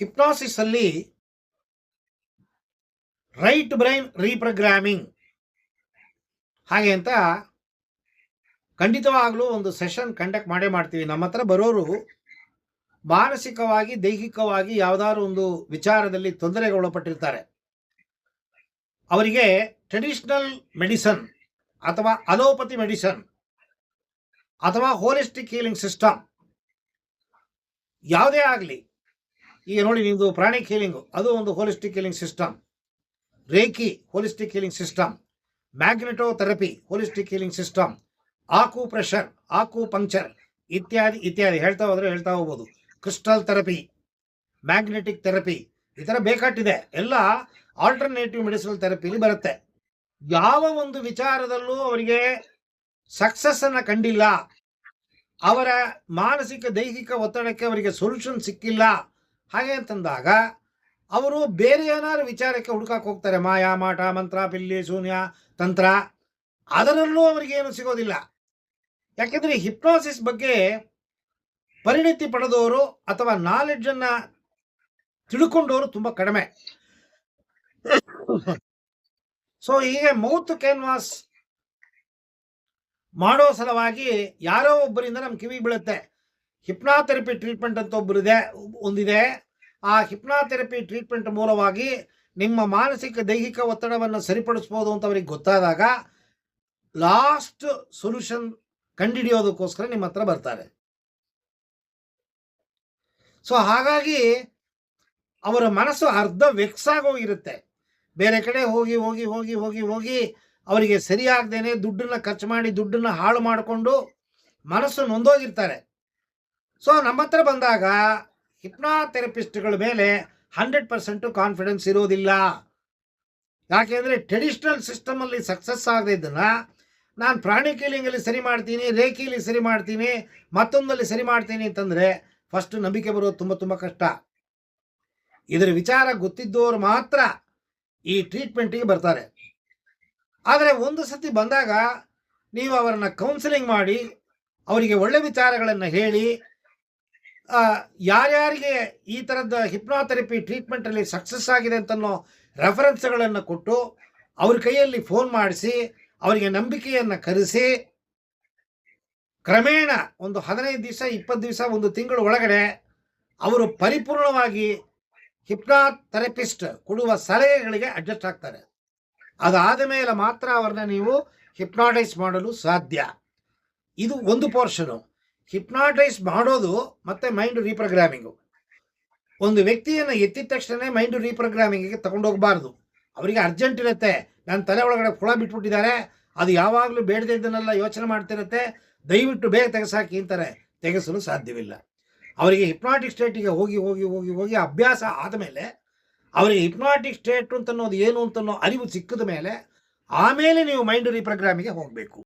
ಹಿಪ್ನಾಸಿಸ್ ಅಲ್ಲಿ right brain reprogramming. ಹಾಗೆ ಅಂತ ಖಂಡಿತವಾಗ್ಲೂ ಒಂದು ಸೆಷನ್ ಕಂಡಕ್ಟ್ ಮಾಡೇ ಮಾಡ್ತೀವಿ. ನಮ್ಮ ಹತ್ರ ಬರೋರು ಮಾನಸಿಕವಾಗಿ, ದೈಹಿಕವಾಗಿ ಯಾವುದಾದ್ರು ಒಂದು ವಿಚಾರದಲ್ಲಿ ತೊಂದರೆಗೆ ಒಳಪಟ್ಟಿರ್ತಾರೆ ಅವರಿಗೆ ಟ್ರೆಡಿಷನಲ್ ಮೆಡಿಸನ್ ಅಥವಾ ಅಲೋಪತಿ ಮೆಡಿಸನ್ ಅಥವಾ ಹೋಲಿಸ್ಟಿಕ್ ಹೀಲಿಂಗ್ ಸಿಸ್ಟಮ್ ಯಾವುದೇ ಆಗಲಿ ಈಗ ನೋಡಿ ನಿಮ್ಮದು ಪ್ರಾಣಿಕ್ ಹೀಲಿಂಗು ಅದು ಒಂದು holistic healing system reiki holistic healing system magneto therapy holistic healing system acupressure acupuncture ಇತ್ಯಾದಿ ಇತ್ಯಾದಿ. ಹೇಳ್ತಾ ಹೋದರೆ ಹೇಳ್ತಾ ಹೋಗ್ಬೋದು. ಕ್ರಿಸ್ಟಲ್ ಥೆರಪಿ ಮ್ಯಾಗ್ನೆಟಿಕ್ ಥೆರಪಿ ಈ ಥರ ಬೇಕಾಟಿದೆ ಎಲ್ಲ ಆಲ್ಟರ್ನೇಟಿವ್ ಮೆಡಿಸಿನಲ್ ಥೆರಪಿಲಿ ಬರುತ್ತೆ. ಯಾವ ಒಂದು ವಿಚಾರದಲ್ಲೂ ಅವರಿಗೆ ಸಕ್ಸಸ್ಸನ್ನು ಕಂಡಿಲ್ಲ. ಅವರ ಮಾನಸಿಕ, ದೈಹಿಕ ಒತ್ತಡಕ್ಕೆ ಅವರಿಗೆ ಸೊಲ್ಯೂಷನ್ ಸಿಕ್ಕಿಲ್ಲ. ಹಾಗೆ ಅಂತಂದಾಗ ಅವರು ಬೇರೆ ಏನಾದ್ರು ವಿಚಾರಕ್ಕೆ ಹುಡುಕಕ್ಕೆ ಹೋಗ್ತಾರೆ, ಮಾಯಾ, ಮಾಟ, ಮಂತ್ರ, ಪಿಲ್ಲಿ, ಶೂನ್ಯ, ತಂತ್ರ, ಅದರಲ್ಲೂ ಅವರಿಗೇನು ಸಿಗೋದಿಲ್ಲ. ಯಾಕೆಂದರೆ ಹಿಪ್ನೋಸಿಸ್ ಬಗ್ಗೆ ಪರಿಣಿತಿ ಪಡೆದವರು ಅಥವಾ ನಾಲೆಡ್ಜನ್ನು ತಿಳ್ಕೊಂಡವರು ತುಂಬಾ ಕಡಿಮೆ. ಸೊ ಹೀಗೆ ಮೌತ್ ಕ್ಯಾನ್ವಾಸ್ ಮಾಡೋ ಸಲುವಾಗಿ ಯಾರೋ ಒಬ್ಬರಿಂದ ನಮ್ಮ ಕಿವಿ ಬೀಳುತ್ತೆ. ಹಿಪ್ನಾಥೆರಪಿ ಟ್ರೀಟ್ಮೆಂಟ್ ಅಂತ ಒಬ್ಬರಿದೆ ಒಂದಿದೆ. ಆ ಹಿಪ್ನಾಥೆರಪಿ ಟ್ರೀಟ್ಮೆಂಟ್ ಮೂಲವಾಗಿ ನಿಮ್ಮ ಮಾನಸಿಕ, ದೈಹಿಕ ಒತ್ತಡವನ್ನು ಸರಿಪಡಿಸ್ಬೋದು ಅಂತ ಅವ್ರಿಗೆ ಗೊತ್ತಾದಾಗ ಲಾಸ್ಟ್ ಸೊಲ್ಯೂಷನ್ ಕಂಡುಹಿಡಿಯೋದಕ್ಕೋಸ್ಕರ ನಿಮ್ಮ ಹತ್ರ ಬರ್ತಾರೆ. ಸೊ, ಹಾಗಾಗಿ ಅವರ ಮನಸ್ಸು ಅರ್ಧ ವೆಕ್ಸಾಗಿ ಆಗೋಗಿರುತ್ತೆ ಬೇರೆ ಕಡೆ ಹೋಗಿ ಹೋಗಿ ಹೋಗಿ ಹೋಗಿ ಹೋಗಿ ಅವರಿಗೆ ಸರಿಯಾಗ್ದೇನೆ ದುಡ್ಡನ್ನ ಖರ್ಚು ಮಾಡಿ, ದುಡ್ಡನ್ನ ಹಾಳು ಮಾಡಿಕೊಂಡು ಮನಸ್ಸು ನೊಂದೋಗಿರ್ತಾರೆ. ಸೊ ನಮ್ಮ ಹತ್ರ ಬಂದಾಗ ಹಿಪ್ನಾಥೆರಪಿಸ್ಟ್ಗಳ ಮೇಲೆ ಹಂಡ್ರೆಡ್ ಪರ್ಸೆಂಟು ಕಾನ್ಫಿಡೆನ್ಸ್ ಇರೋದಿಲ್ಲ. ಯಾಕೆಂದರೆ ಟ್ರೆಡಿಷ್ನಲ್ ಸಿಸ್ಟಮಲ್ಲಿ ಸಕ್ಸಸ್ ಆಗದೆ ಇದ್ದನ್ನ ನಾನು ಪ್ರಾಣಿ ಕೀಲಿಂಗಲ್ಲಿ ಸರಿ ಮಾಡ್ತೀನಿ, ರೇಖೀಲಿ ಸರಿ ಮಾಡ್ತೀನಿ ಮತ್ತೊಂದಲ್ಲಿ ಸರಿ ಮಾಡ್ತೀನಿ ಅಂತಂದರೆ ಫಸ್ಟ್ ನಂಬಿಕೆ ಬರೋದು ತುಂಬ ತುಂಬ ಕಷ್ಟ. ಇದರ ವಿಚಾರ ಗೊತ್ತಿದ್ದವರು ಮಾತ್ರ ಈ ಟ್ರೀಟ್ಮೆಂಟಿಗೆ ಬರ್ತಾರೆ. ಆದರೆ ಒಂದು ಸತಿ ಬಂದಾಗ ನೀವು ಅವರನ್ನು ಕೌನ್ಸಿಲಿಂಗ್ ಮಾಡಿ, ಅವರಿಗೆ ಒಳ್ಳೆ ವಿಚಾರಗಳನ್ನು ಹೇಳಿ ಯಾರ್ಯಾರಿಗೆ ಈ ಥರದ ಹಿಪ್ನೋಥೆರಪಿ ಟ್ರೀಟ್ಮೆಂಟಲ್ಲಿ ಸಕ್ಸಸ್ ಆಗಿದೆ ಅಂತನೋ ರೆಫರೆನ್ಸ್ಗಳನ್ನು ಕೊಟ್ಟು ಅವ್ರ ಕೈಯಲ್ಲಿ ಫೋನ್ ಮಾಡಿಸಿ, ಅವರಿಗೆ ನಂಬಿಕೆಯನ್ನು ಕರೆಸಿ, ಕ್ರಮೇಣ ಒಂದು ಹದಿನೈದು ದಿವಸ, ಇಪ್ಪತ್ತು ದಿವಸ, ಒಂದು ತಿಂಗಳ ಒಳಗಡೆ ಅವರು ಪರಿಪೂರ್ಣವಾಗಿ ಹಿಪ್ನಾಥೆರಪಿಸ್ಟ್ ಕೊಡುವ ಸಲಹೆಗಳಿಗೆ ಅಡ್ಜಸ್ಟ್ ಆಗ್ತಾರೆ. ಅದಾದ ಮೇಲೆ ಮಾತ್ರ ಅವ್ರನ್ನ ನೀವು ಹಿಪ್ನಾಟೈಸ್ ಮಾಡಲು ಸಾಧ್ಯ. ಇದು ಒಂದು ಪೋರ್ಷನು. ಹಿಪ್ನಾಟೈಸ್ ಮಾಡೋದು ಮತ್ತೆ ಮೈಂಡ್ ರೀಪ್ರೋಗ್ರಾಮಿಂಗು ಒಂದು ವ್ಯಕ್ತಿಯನ್ನು ಎತ್ತಿದ ತಕ್ಷಣ ಮೈಂಡ್ ರೀಪ್ರೋಗ್ರಾಮಿಂಗಿಗೆ ತಗೊಂಡೋಗಬಾರ್ದು ಅವರಿಗೆ ಅರ್ಜೆಂಟ್ ಇರುತ್ತೆ. ನನ್ನ ತಲೆ ಒಳಗಡೆ ಹುಳ ಬಿಟ್ಬಿಟ್ಟಿದ್ದಾರೆ. ಅದು ಯಾವಾಗಲೂ ಬೇಡದಿದ್ದನ್ನೆಲ್ಲ ಯೋಚನೆ ಮಾಡ್ತಿರುತ್ತೆ. ದಯವಿಟ್ಟು ಬೇಗ ತೆಗೆಸಾಕಿ ಅಂತಾರೆ. ತೆಗೆಸಲು ಸಾಧ್ಯವಿಲ್ಲ. ಅವರಿಗೆ ಹಿಪ್ನಾಟಿಕ್ ಸ್ಟೇಟಿಗೆ ಹೋಗಿ ಹೋಗಿ ಹೋಗಿ ಹೋಗಿ ಅಭ್ಯಾಸ ಆದಮೇಲೆ ಅವರಿಗೆ ಹಿಪ್ನಾಟಿಕ್ ಸ್ಟೇಟ್ ಅಂತ ಅನ್ನೋದು ಏನು ಅಂತ ಅನ್ನೋ ಅರಿವು ಸಿಕ್ಕಿದ ಮೇಲೆ ಆಮೇಲೆ ನೀವು ಮೈಂಡ್ ರೀಪ್ರೋಗ್ರಾಮಿಗೆ ಹೋಗಬೇಕು.